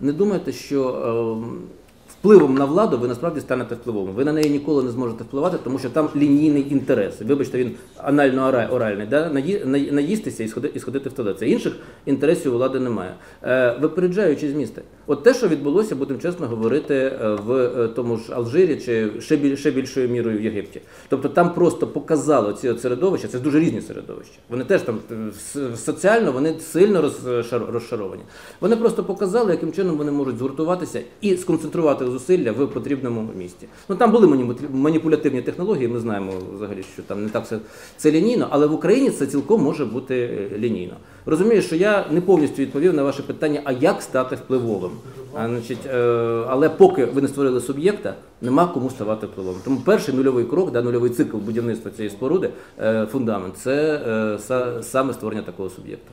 не думайте, що е, впливом на владу ви насправді станете впливовим. Ви на неї ніколи не зможете впливати, тому що там лінійний інтерес. Вибачте, він анально-оральний, да? наї- наї- наїстися і сходи- і сходити в туалет. Це інших інтересів влади немає. Е, випереджаючи змісти. От те, що відбулося, будемо чесно говорити, е, в е, тому ж Алжирі чи ще, біль, ще більшою мірою в Єгипті. Тобто там просто показало ці середовища, це дуже різні середовища. Вони теж там е, соціально вони сильно розшар- розшаровані. Вони просто показали, яким чином вони можуть згуртуватися і сконцентрувати зусилля в потрібному місці. Ну там були маніпу- маніпулятивні технології. Ми знаємо взагалі, що там не так все це лінійно, але в Україні це цілком може бути е, лінійно. Розумію, що я не повністю відповів на ваше питання, а як стати впливовим. А, значить, е, але поки ви не створили суб'єкта, нема кому ставати впливовим. Тому перший нульовий крок, да, нульовий цикл будівництва цієї споруди, е, фундамент це е, са- саме створення такого суб'єкта.